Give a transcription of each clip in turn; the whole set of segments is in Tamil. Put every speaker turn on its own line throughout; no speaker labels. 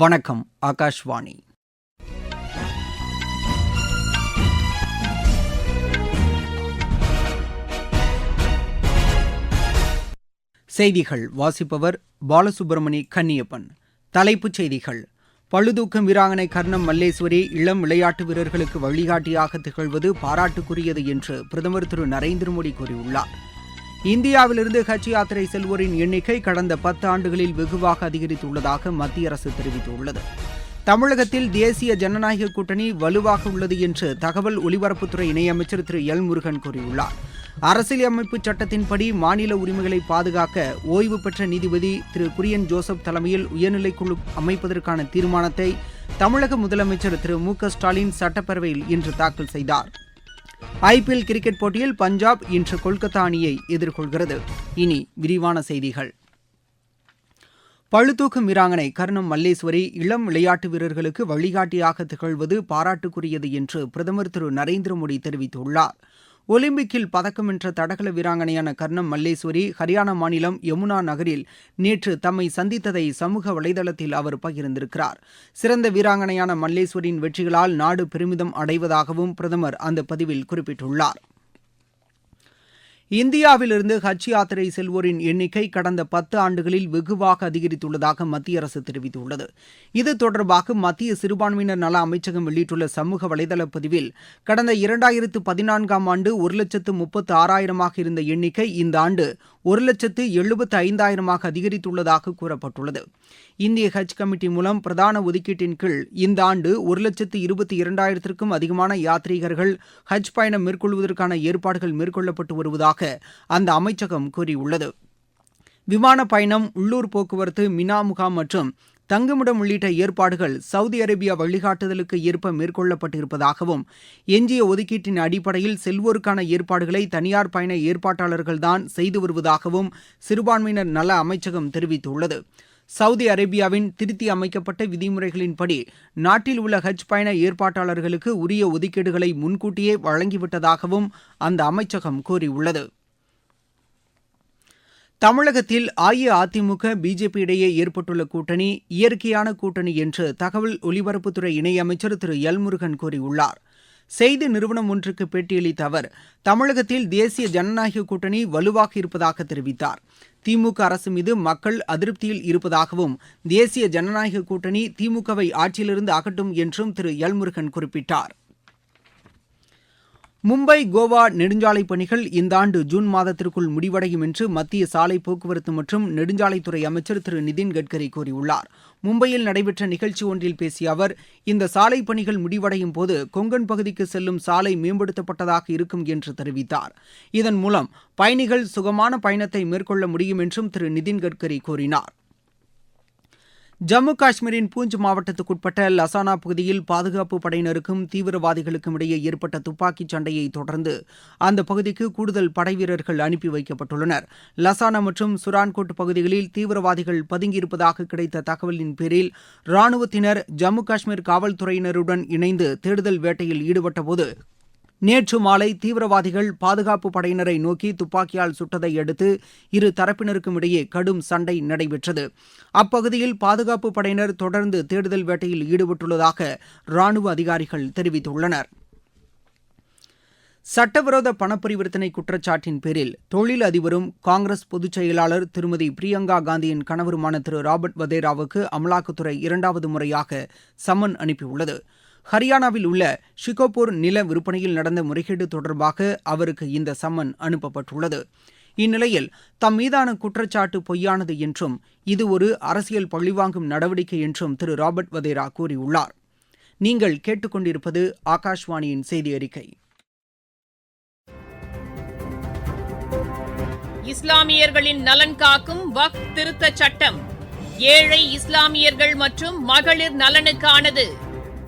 வணக்கம் ஆகாஷ்வாணி செய்திகள் வாசிப்பவர் பாலசுப்பிரமணி கன்னியப்பன் தலைப்புச் செய்திகள் பழுதூக்கம் வீராங்கனை கர்ணம் மல்லேஸ்வரி இளம் விளையாட்டு வீரர்களுக்கு வழிகாட்டியாக திகழ்வது பாராட்டுக்குரியது என்று பிரதமர் திரு நரேந்திர மோடி கூறியுள்ளார் இந்தியாவிலிருந்து ஹஜ் யாத்திரை செல்வோரின் எண்ணிக்கை கடந்த பத்து ஆண்டுகளில் வெகுவாக அதிகரித்துள்ளதாக மத்திய அரசு தெரிவித்துள்ளது தமிழகத்தில் தேசிய ஜனநாயக கூட்டணி வலுவாக உள்ளது என்று தகவல் ஒலிபரப்புத்துறை இணையமைச்சர் திரு எல் முருகன் கூறியுள்ளார் அரசியலமைப்பு சட்டத்தின்படி மாநில உரிமைகளை பாதுகாக்க ஓய்வு பெற்ற நீதிபதி திரு குரியன் ஜோசப் தலைமையில் உயர்நிலைக்குழு அமைப்பதற்கான தீர்மானத்தை தமிழக முதலமைச்சர் திரு மு க ஸ்டாலின் சட்டப்பேரவையில் இன்று தாக்கல் செய்தாா் எல் கிரிக்கெட் போட்டியில் பஞ்சாப் இன்று கொல்கத்தா அணியை எதிர்கொள்கிறது இனி விரிவான செய்திகள் பழுதூக்கும் வீராங்கனை கர்ணம் மல்லேஸ்வரி இளம் விளையாட்டு வீரர்களுக்கு வழிகாட்டியாக திகழ்வது பாராட்டுக்குரியது என்று பிரதமர் திரு நரேந்திர மோடி தெரிவித்துள்ளாா் ஒலிம்பிக்கில் பதக்கம் வென்ற தடகள வீராங்கனையான கர்ணம் மல்லேஸ்வரி ஹரியானா மாநிலம் யமுனா நகரில் நேற்று தம்மை சந்தித்ததை சமூக வலைதளத்தில் அவர் பகிர்ந்திருக்கிறார் சிறந்த வீராங்கனையான மல்லேஸ்வரியின் வெற்றிகளால் நாடு பெருமிதம் அடைவதாகவும் பிரதமர் அந்த பதிவில் குறிப்பிட்டுள்ளாா் இந்தியாவிலிருந்து ஹஜ் யாத்திரை செல்வோரின் எண்ணிக்கை கடந்த பத்து ஆண்டுகளில் வெகுவாக அதிகரித்துள்ளதாக மத்திய அரசு தெரிவித்துள்ளது இது தொடர்பாக மத்திய சிறுபான்மையினர் நல அமைச்சகம் வெளியிட்டுள்ள சமூக வலைதள பதிவில் கடந்த இரண்டாயிரத்து பதினான்காம் ஆண்டு ஒரு லட்சத்து முப்பத்து ஆறாயிரமாக இருந்த எண்ணிக்கை இந்த ஆண்டு ஒரு லட்சத்து எழுபத்து ஐந்தாயிரமாக அதிகரித்துள்ளதாக கூறப்பட்டுள்ளது இந்திய ஹஜ் கமிட்டி மூலம் பிரதான ஒதுக்கீட்டின் கீழ் இந்த ஆண்டு ஒரு லட்சத்து இருபத்தி இரண்டாயிரத்திற்கும் அதிகமான யாத்ரீகர்கள் ஹஜ் பயணம் மேற்கொள்வதற்கான ஏற்பாடுகள் மேற்கொள்ளப்பட்டு வருவதாக வருவதாக அந்த அமைச்சகம் கூறியுள்ளது விமான பயணம் உள்ளூர் போக்குவரத்து மினா முகாம் மற்றும் தங்குமிடம் உள்ளிட்ட ஏற்பாடுகள் சவுதி அரேபியா வழிகாட்டுதலுக்கு ஏற்ப மேற்கொள்ளப்பட்டிருப்பதாகவும் எஞ்சிய ஒதுக்கீட்டின் அடிப்படையில் செல்வோருக்கான ஏற்பாடுகளை தனியார் பயண ஏற்பாட்டாளர்கள்தான் செய்து வருவதாகவும் சிறுபான்மையினர் நல அமைச்சகம் தெரிவித்துள்ளது சவுதி அரேபியாவின் திருத்தி அமைக்கப்பட்ட விதிமுறைகளின்படி நாட்டில் உள்ள ஹஜ் பயண ஏற்பாட்டாளர்களுக்கு உரிய ஒதுக்கீடுகளை முன்கூட்டியே வழங்கிவிட்டதாகவும் அந்த அமைச்சகம் கூறியுள்ளது தமிழகத்தில் அஇஅதிமுக பிஜேபி இடையே ஏற்பட்டுள்ள கூட்டணி இயற்கையான கூட்டணி என்று தகவல் ஒலிபரப்புத்துறை இணையமைச்சர் திரு எல் முருகன் கூறியுள்ளார் செய்தி நிறுவனம் ஒன்றுக்கு பேட்டியளித்த அவர் தமிழகத்தில் தேசிய ஜனநாயக கூட்டணி வலுவாக இருப்பதாக தெரிவித்தார் திமுக அரசு மீது மக்கள் அதிருப்தியில் இருப்பதாகவும் தேசிய ஜனநாயக கூட்டணி திமுகவை ஆட்சியிலிருந்து அகற்றும் என்றும் திரு எல்முருகன் குறிப்பிட்டாா் மும்பை கோவா நெடுஞ்சாலை பணிகள் இந்த ஆண்டு ஜூன் மாதத்திற்குள் முடிவடையும் என்று மத்திய சாலை போக்குவரத்து மற்றும் நெடுஞ்சாலைத்துறை அமைச்சர் திரு நிதின் கட்கரி கூறியுள்ளார் மும்பையில் நடைபெற்ற நிகழ்ச்சி ஒன்றில் பேசிய அவர் இந்த சாலை பணிகள் முடிவடையும் போது கொங்கன் பகுதிக்கு செல்லும் சாலை மேம்படுத்தப்பட்டதாக இருக்கும் என்று தெரிவித்தார் இதன் மூலம் பயணிகள் சுகமான பயணத்தை மேற்கொள்ள முடியும் என்றும் திரு நிதின் கட்கரி கூறினார் ஜம்மு காஷ்மீரின் பூஞ்ச் மாவட்டத்துக்குட்பட்ட லசானா பகுதியில் பாதுகாப்பு படையினருக்கும் தீவிரவாதிகளுக்கும் இடையே ஏற்பட்ட துப்பாக்கிச் சண்டையை தொடர்ந்து அந்த பகுதிக்கு கூடுதல் படைவீரர்கள் அனுப்பி வைக்கப்பட்டுள்ளனர் லசானா மற்றும் சுரான்கோட் பகுதிகளில் தீவிரவாதிகள் பதுங்கியிருப்பதாக கிடைத்த தகவலின் பேரில் ராணுவத்தினர் ஜம்மு காஷ்மீர் காவல்துறையினருடன் இணைந்து தேடுதல் வேட்டையில் ஈடுபட்டபோது நேற்று மாலை தீவிரவாதிகள் பாதுகாப்பு படையினரை நோக்கி துப்பாக்கியால் சுட்டதை அடுத்து இரு தரப்பினருக்கும் இடையே கடும் சண்டை நடைபெற்றது அப்பகுதியில் பாதுகாப்பு படையினர் தொடர்ந்து தேடுதல் வேட்டையில் ஈடுபட்டுள்ளதாக ராணுவ அதிகாரிகள் தெரிவித்துள்ளனர் சட்டவிரோத பணப்பரிவர்த்தனை குற்றச்சாட்டின் பேரில் தொழில் அதிபரும் காங்கிரஸ் பொதுச் செயலாளர் திருமதி பிரியங்கா காந்தியின் கணவருமான திரு ராபர்ட் வதேராவுக்கு அமலாக்கத்துறை இரண்டாவது முறையாக சம்மன் அனுப்பியுள்ளது ஹரியானாவில் உள்ள ஷிகோபூர் நில விற்பனையில் நடந்த முறைகேடு தொடர்பாக அவருக்கு இந்த சம்மன் அனுப்பப்பட்டுள்ளது இந்நிலையில் தம் மீதான குற்றச்சாட்டு பொய்யானது என்றும் இது ஒரு அரசியல் பழிவாங்கும் நடவடிக்கை என்றும் திரு ராபர்ட் வதேரா கூறியுள்ளார் நீங்கள் கேட்டுக்கொண்டிருப்பது ஆகாஷ்வாணியின் செய்தி அறிக்கை
இஸ்லாமியர்களின் நலன் காக்கும் வக் திருத்த சட்டம் ஏழை இஸ்லாமியர்கள் மற்றும் மகளிர் நலனுக்கானது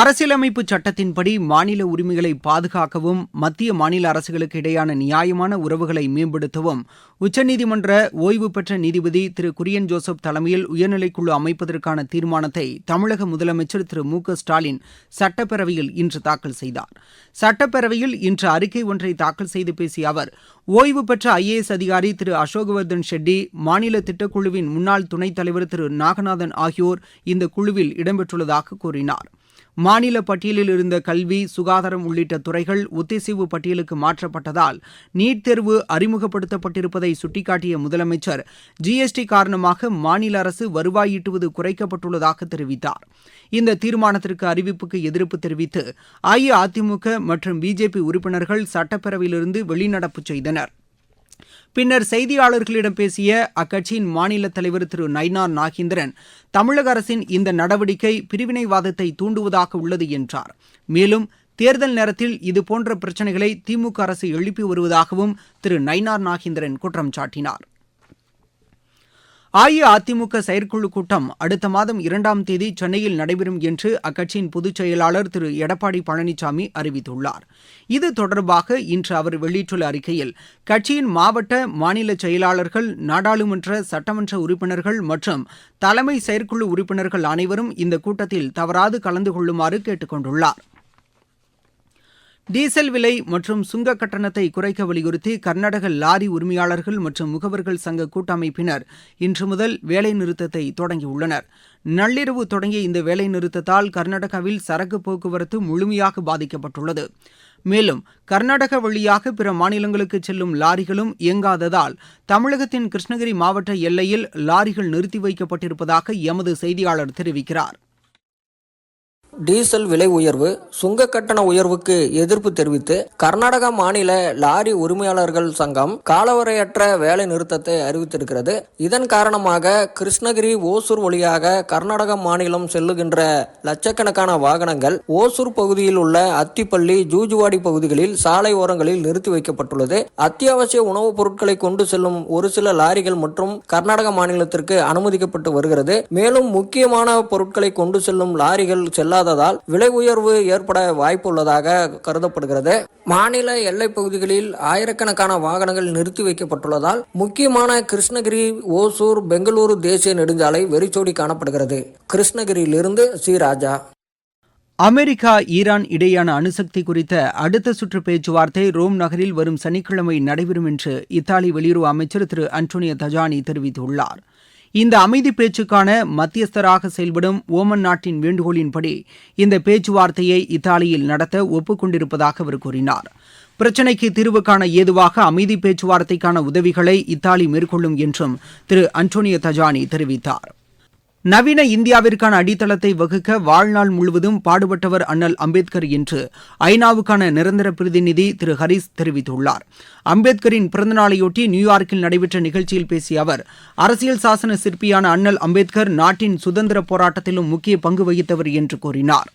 அரசியலமைப்பு சட்டத்தின்படி மாநில உரிமைகளை பாதுகாக்கவும் மத்திய மாநில அரசுகளுக்கு இடையேயான நியாயமான உறவுகளை மேம்படுத்தவும் உச்சநீதிமன்ற ஓய்வு பெற்ற நீதிபதி திரு குரியன் ஜோசப் தலைமையில் உயர்நிலைக்குழு அமைப்பதற்கான தீர்மானத்தை தமிழக முதலமைச்சர் திரு மு க ஸ்டாலின் சட்டப்பேரவையில் இன்று தாக்கல் செய்தார் சட்டப்பேரவையில் இன்று அறிக்கை ஒன்றை தாக்கல் செய்து பேசிய அவர் ஓய்வு பெற்ற ஐஏஎஸ் அதிகாரி திரு அசோகவர்தன் ஷெட்டி மாநில திட்டக்குழுவின் முன்னாள் துணைத் தலைவர் திரு நாகநாதன் ஆகியோர் இந்த குழுவில் இடம்பெற்றுள்ளதாக கூறினாா் மாநில பட்டியலில் இருந்த கல்வி சுகாதாரம் உள்ளிட்ட துறைகள் ஒத்திசைவு பட்டியலுக்கு மாற்றப்பட்டதால் நீட் தேர்வு அறிமுகப்படுத்தப்பட்டிருப்பதை சுட்டிக்காட்டிய முதலமைச்சர் ஜிஎஸ்டி காரணமாக மாநில அரசு வருவாய் ஈட்டுவது குறைக்கப்பட்டுள்ளதாக தெரிவித்தார் இந்த தீர்மானத்திற்கு அறிவிப்புக்கு எதிர்ப்பு தெரிவித்து அஇஅதிமுக மற்றும் பிஜேபி உறுப்பினர்கள் சட்டப்பேரவையிலிருந்து வெளிநடப்பு செய்தனா் பின்னர் செய்தியாளர்களிடம் பேசிய அக்கட்சியின் மாநில தலைவர் திரு நயினார் நாகேந்திரன் தமிழக அரசின் இந்த நடவடிக்கை பிரிவினைவாதத்தை தூண்டுவதாக உள்ளது என்றார் மேலும் தேர்தல் நேரத்தில் இதுபோன்ற பிரச்சனைகளை திமுக அரசு எழுப்பி வருவதாகவும் திரு நயினார் நாகேந்திரன் குற்றம் சாட்டினார் அஇஅதிமுக செயற்குழு கூட்டம் அடுத்த மாதம் இரண்டாம் தேதி சென்னையில் நடைபெறும் என்று அக்கட்சியின் பொதுச் செயலாளர் திரு எடப்பாடி பழனிசாமி அறிவித்துள்ளார் இது தொடர்பாக இன்று அவர் வெளியிட்டுள்ள அறிக்கையில் கட்சியின் மாவட்ட மாநில செயலாளர்கள் நாடாளுமன்ற சட்டமன்ற உறுப்பினர்கள் மற்றும் தலைமை செயற்குழு உறுப்பினர்கள் அனைவரும் இந்த கூட்டத்தில் தவறாது கலந்து கொள்ளுமாறு கேட்டுக் கொண்டுள்ளாா் டீசல் விலை மற்றும் சுங்க கட்டணத்தை குறைக்க வலியுறுத்தி கர்நாடக லாரி உரிமையாளர்கள் மற்றும் முகவர்கள் சங்க கூட்டமைப்பினர் இன்று முதல் வேலைநிறுத்தத்தை தொடங்கியுள்ளனர் நள்ளிரவு தொடங்கிய இந்த வேலைநிறுத்தத்தால் கர்நாடகாவில் சரக்கு போக்குவரத்து முழுமையாக பாதிக்கப்பட்டுள்ளது மேலும் கர்நாடக வழியாக பிற மாநிலங்களுக்கு செல்லும் லாரிகளும் இயங்காததால் தமிழகத்தின் கிருஷ்ணகிரி மாவட்ட எல்லையில் லாரிகள் நிறுத்தி வைக்கப்பட்டிருப்பதாக எமது செய்தியாளர் தெரிவிக்கிறார்
டீசல் விலை உயர்வு சுங்க கட்டண உயர்வுக்கு எதிர்ப்பு தெரிவித்து கர்நாடக மாநில லாரி உரிமையாளர்கள் சங்கம் காலவரையற்ற வேலை நிறுத்தத்தை அறிவித்திருக்கிறது இதன் காரணமாக கிருஷ்ணகிரி ஓசூர் வழியாக கர்நாடக மாநிலம் செல்லுகின்ற லட்சக்கணக்கான வாகனங்கள் ஓசூர் பகுதியில் உள்ள அத்திப்பள்ளி ஜூஜுவாடி பகுதிகளில் சாலை ஓரங்களில் நிறுத்தி வைக்கப்பட்டுள்ளது அத்தியாவசிய உணவுப் பொருட்களை கொண்டு செல்லும் ஒரு சில லாரிகள் மற்றும் கர்நாடக மாநிலத்திற்கு அனுமதிக்கப்பட்டு வருகிறது மேலும் முக்கியமான பொருட்களை கொண்டு செல்லும் லாரிகள் செல்லாத இல்லாததால் விலை உயர்வு ஏற்பட வாய்ப்பு உள்ளதாக கருதப்படுகிறது மாநில எல்லை பகுதிகளில் ஆயிரக்கணக்கான வாகனங்கள் நிறுத்தி வைக்கப்பட்டுள்ளதால் முக்கியமான கிருஷ்ணகிரி ஓசூர் பெங்களூரு தேசிய நெடுஞ்சாலை வெறிச்சோடி காணப்படுகிறது கிருஷ்ணகிரியிலிருந்து சி ராஜா
அமெரிக்கா ஈரான் இடையேயான அணுசக்தி குறித்த அடுத்த சுற்று பேச்சுவார்த்தை ரோம் நகரில் வரும் சனிக்கிழமை நடைபெறும் என்று இத்தாலி வெளியுறவு அமைச்சர் திரு அன்டோனியோ தஜானி தெரிவித்துள்ளாா் இந்த அமைதி பேச்சுக்கான மத்தியஸ்தராக செயல்படும் ஓமன் நாட்டின் வேண்டுகோளின்படி இந்த பேச்சுவார்த்தையை இத்தாலியில் நடத்த ஒப்புக்கொண்டிருப்பதாக அவர் கூறினார் பிரச்சினைக்கு தீர்வு காண ஏதுவாக அமைதி பேச்சுவார்த்தைக்கான உதவிகளை இத்தாலி மேற்கொள்ளும் என்றும் திரு அன்டோனியோ தஜானி தெரிவித்தாா்
நவீன இந்தியாவிற்கான அடித்தளத்தை வகுக்க வாழ்நாள் முழுவதும் பாடுபட்டவர் அண்ணல் அம்பேத்கர் என்று ஐநாவுக்கான நிரந்தர பிரதிநிதி திரு ஹரிஸ் தெரிவித்துள்ளார் அம்பேத்கரின் பிறந்தநாளையொட்டி நியூயார்க்கில் நடைபெற்ற நிகழ்ச்சியில் பேசிய அவர் அரசியல் சாசன சிற்பியான அண்ணல் அம்பேத்கர் நாட்டின் சுதந்திர போராட்டத்திலும் முக்கிய பங்கு வகித்தவர் என்று
கூறினாா்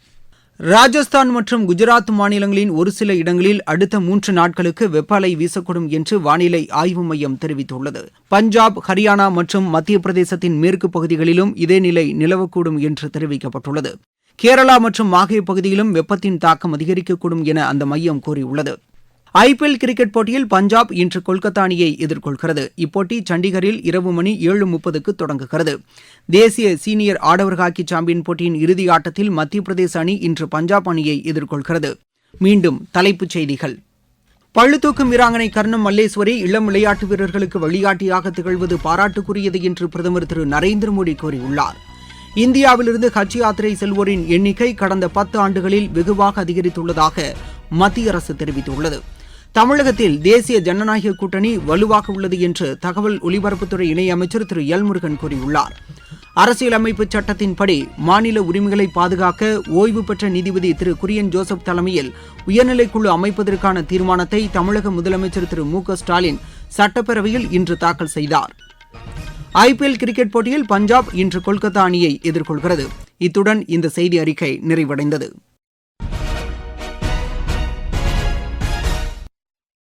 ராஜஸ்தான் மற்றும் குஜராத் மாநிலங்களின் ஒரு சில இடங்களில் அடுத்த மூன்று நாட்களுக்கு வெப்ப அலை வீசக்கூடும் என்று வானிலை ஆய்வு மையம் தெரிவித்துள்ளது பஞ்சாப் ஹரியானா மற்றும் மத்திய பிரதேசத்தின் மேற்கு பகுதிகளிலும் இதே நிலை நிலவக்கூடும் என்று தெரிவிக்கப்பட்டுள்ளது கேரளா மற்றும் மாகே பகுதியிலும் வெப்பத்தின் தாக்கம் அதிகரிக்கக்கூடும் என அந்த மையம் கூறியுள்ளது
ஐ பி எல் கிரிக்கெட் போட்டியில் பஞ்சாப் இன்று கொல்கத்தா அணியை எதிர்கொள்கிறது இப்போட்டி சண்டிகரில் இரவு மணி ஏழு முப்பதுக்கு தொடங்குகிறது தேசிய சீனியர் ஆடவர் ஹாக்கி சாம்பியன் போட்டியின் இறுதி ஆட்டத்தில் மத்திய பிரதேச அணி இன்று பஞ்சாப் அணியை எதிர்கொள்கிறது மீண்டும் தலைப்புச் செய்திகள் பழுத்தூக்கும் வீராங்கனை கர்ணம் மல்லேஸ்வரி இளம் விளையாட்டு வீரர்களுக்கு வழிகாட்டியாக திகழ்வது பாராட்டுக்குரியது என்று பிரதமர் திரு நரேந்திர மோடி கூறியுள்ளார் இந்தியாவிலிருந்து ஹஜ் யாத்திரை செல்வோரின் எண்ணிக்கை கடந்த பத்து ஆண்டுகளில் வெகுவாக அதிகரித்துள்ளதாக மத்திய அரசு தெரிவித்துள்ளது தமிழகத்தில் தேசிய ஜனநாயக கூட்டணி வலுவாக உள்ளது என்று தகவல் ஒலிபரப்புத்துறை இணையமைச்சர் திரு எல் முருகன் கூறியுள்ளார் அரசியலமைப்பு சட்டத்தின்படி மாநில உரிமைகளை பாதுகாக்க ஓய்வு பெற்ற நீதிபதி திரு குரியன் ஜோசப் தலைமையில் உயர்நிலைக்குழு அமைப்பதற்கான தீர்மானத்தை தமிழக முதலமைச்சர் திரு மு ஸ்டாலின் சட்டப்பேரவையில் இன்று தாக்கல் செய்தார் ஐபிஎல் கிரிக்கெட் போட்டியில் பஞ்சாப் இன்று கொல்கத்தா அணியை எதிர்கொள்கிறது இத்துடன் இந்த செய்தி அறிக்கை நிறைவடைந்தது